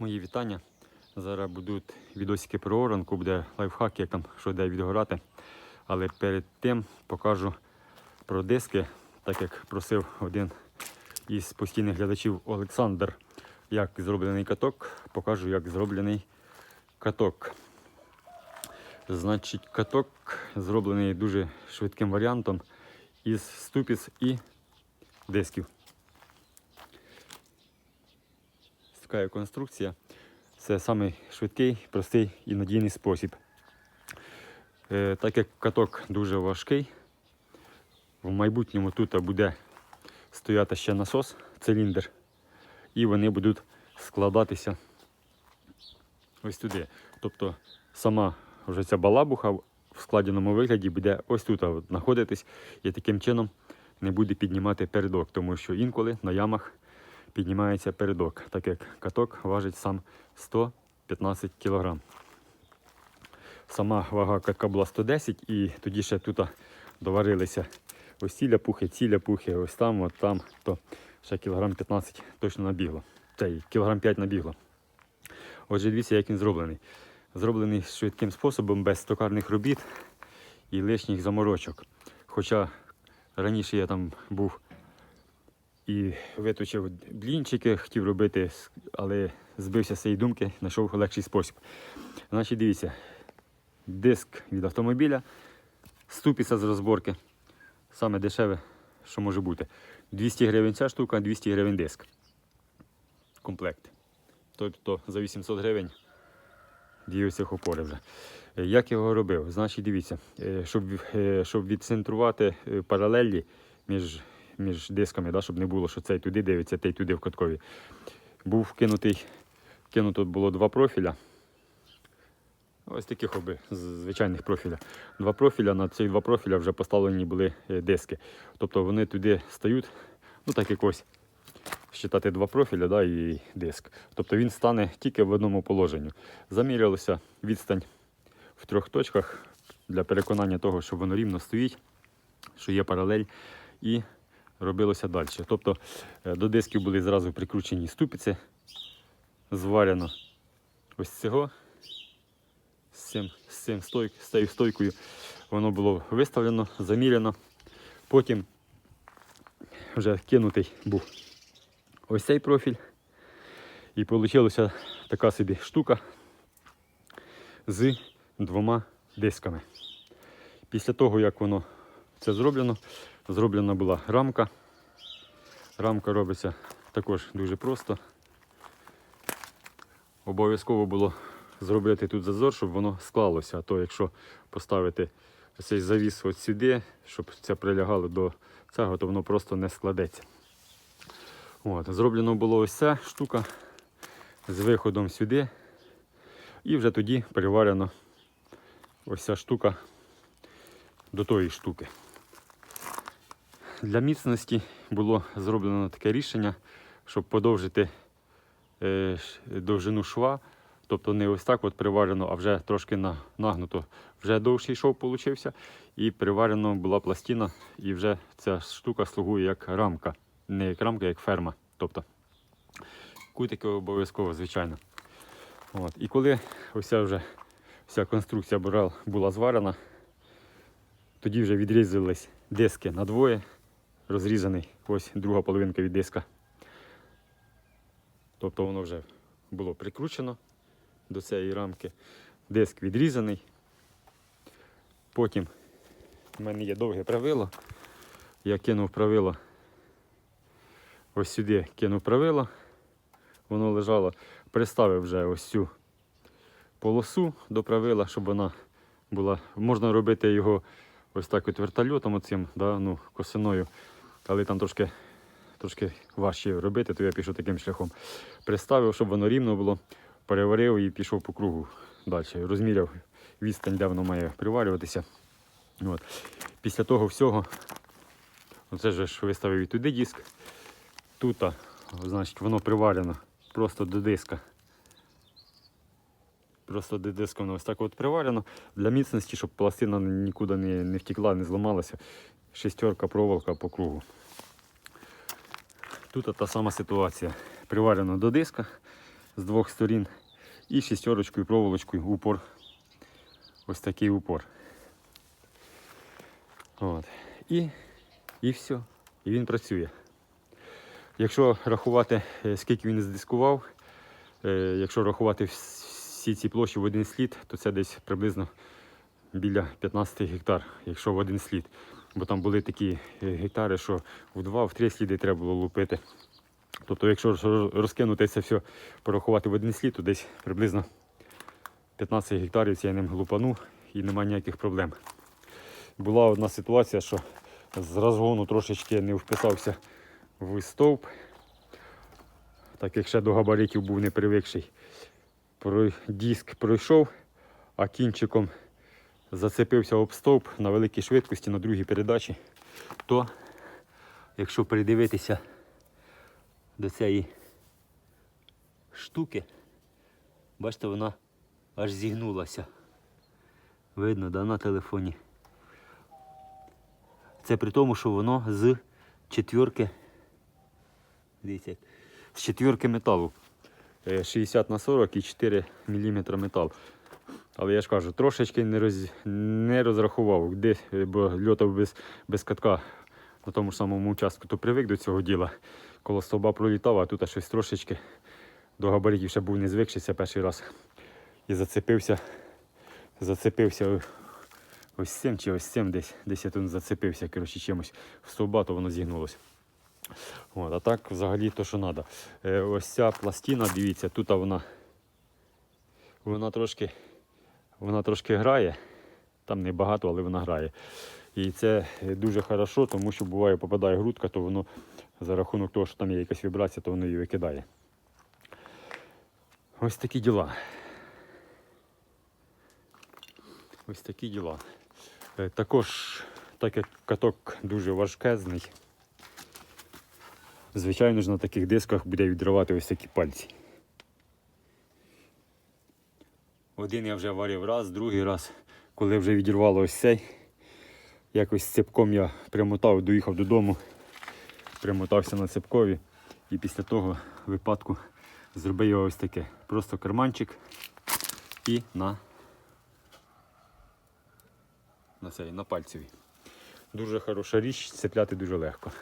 Мої вітання. Зараз будуть відосики про оранку, буде лайфхак, як там що де відгорати. Але перед тим покажу про диски, так як просив один із постійних глядачів Олександр, як зроблений каток. Покажу, як зроблений каток. Значить, каток зроблений дуже швидким варіантом із ступіць і дисків. Така конструкція. Це самий швидкий, простий і надійний спосіб. Е, так як каток дуже важкий, в майбутньому тут буде стояти ще насос, циліндр, і вони будуть складатися ось туди. Тобто сама вже ця балабуха в складеному вигляді буде ось тут знаходитись і таким чином не буде піднімати передок, тому що інколи на ямах піднімається передок, так як каток важить сам 115 кг. Сама вага катка була 110 і тоді ще тут доварилися ось ці ляпухи, ці ляпухи, ось там, от там, то ще кілограм 15 точно набігло. Цей кілограм 5 набігло. Отже, дивіться, як він зроблений. Зроблений швидким способом, без токарних робіт і лишніх заморочок. Хоча раніше я там був і виточив блінчики, хотів робити, але збився з цієї думки, знайшов легший спосіб. Значить, дивіться, диск від автомобіля, ступіця з розборки. Саме дешеве, що може бути. 200 гривень ця штука, 200 гривень диск. Комплект. Тобто за 800 гривень ось цих опори вже. Е, Як його робив? Значить, дивіться, е, щоб, е, щоб відцентрувати паралелі між, між дисками, да, щоб не було, що цей туди дивиться, той туди в каткові. Був вкинутий, кинуто було два профіля. Ось таких оби, звичайних профіля. Два профіля, на ці два профіля вже поставлені були е, диски. Тобто вони туди стають, ну так як ось считати два профіля да, і диск. Тобто він стане тільки в одному положенні. Замірялося відстань в трьох точках для переконання того, що воно рівно стоїть, що є паралель, і робилося далі. Тобто е, до дисків були зразу прикручені ступиці, зварено ось цього. З, цим, з, цим стойк, з цією стойкою воно було виставлено, заміряно. Потім вже кинутий був ось цей профіль. І вийшла така собі штука з двома дисками. Після того, як воно це зроблено, зроблена була рамка. Рамка робиться також дуже просто. Обов'язково було зробити тут зазор, щоб воно склалося. А то якщо поставити цей завіс от сюди, щоб це прилягало до цього, то воно просто не складеться. От, зроблено було ось ця штука з виходом сюди. І вже тоді приварено ось ця штука до тої штуки. Для міцності було зроблено таке рішення, щоб подовжити е, довжину шва. Тобто не ось так от приварено, а вже трошки на- нагнуто. Вже довший шов получився, і приварено була пластина, і вже ця штука слугує як рамка. Не як рамка, як ферма. Тобто кутики обов'язково, звичайно. От. І коли ось вже вся конструкція була зварена, тоді вже відрізались диски на двоє, розрізаний ось друга половинка від диска. Тобто воно вже було прикручено до цієї рамки. Диск відрізаний. Потім в мене є довге правило. Я кинув правило. Ось сюди кинув правило. Воно лежало. Приставив вже ось цю полосу до правила, щоб вона була. Можна робити його ось так от вертольотом, оцим, да, ну, косиною, але там трошки, трошки важче робити, то я пішов таким шляхом. Приставив, щоб воно рівно було, переварив і пішов по кругу далі. Розміряв відстань, де воно має приварюватися. От. Після того всього, оце ж виставив і туди диск. Тут, значить, воно приварено просто до диска. Просто диска ось так от приварено. Для міцності, щоб пластина нікуди не, не втекла, не зламалася. Шестерка проволока по кругу. Тут та сама ситуація. Приварено до диска. з двох сторін. І шістерочкою, проволочкою упор. Ось такий упор. От. І, і все. І він працює. Якщо рахувати, е, скільки він здискував, е, якщо рахувати всі ці площі в один слід, то це десь приблизно біля 15 гектар, якщо в один слід. Бо там були такі е, гектари, що в два, в три сліди треба було лупити. Тобто, якщо розкинути це все, порахувати в один слід, то десь приблизно 15 гектарів я ним глупану і немає ніяких проблем. Була одна ситуація, що з розгону трошечки не вписався в стовп, так як ще до габаритів був не привикший. Диск пройшов, а кінчиком зацепився об стовп на великій швидкості на другій передачі, то якщо придивитися до цієї штуки, бачите, вона аж зігнулася. Видно, да, на телефоні. Це при тому, що воно з четвірки. Дивіться, з четвірки металу. Е, 60 на 40 і 4 мм метал. Але я ж кажу, трошечки не, роз, не розрахував, де, е, бо льотав без, без катка на тому ж самому участку, то привик до цього діла. Коло стовба пролітав, а тут щось трошечки до габаритів ще був не звикшися перший раз. І зацепився, зацепився ось цим чи ось цим десь. Десь я тут зацепився коротше, чимось в стовба, то воно зігнулося. От, а так взагалі то, що треба. Е, ось ця пластина, дивіться, тут вона, вона трошки, вона трошки грає. Там не багато, але вона грає. І це дуже хорошо, тому що буває попадає грудка, то воно за рахунок того, що там є якась вібрація, то воно її викидає. Ось такі діла. Ось такі діла. Е, Також, так як каток дуже важкезний, звичайно ж на таких дисках буде відривати ось такі пальці. Один я вже варив раз, другий раз, коли вже відірвало ось цей. Якось цепком я примотав, доїхав додому, примотався на цепкові і після того випадку зробив його ось таке. Просто карманчик і на, на, цей, на пальцеві. Дуже хороша річ, цепляти дуже легко.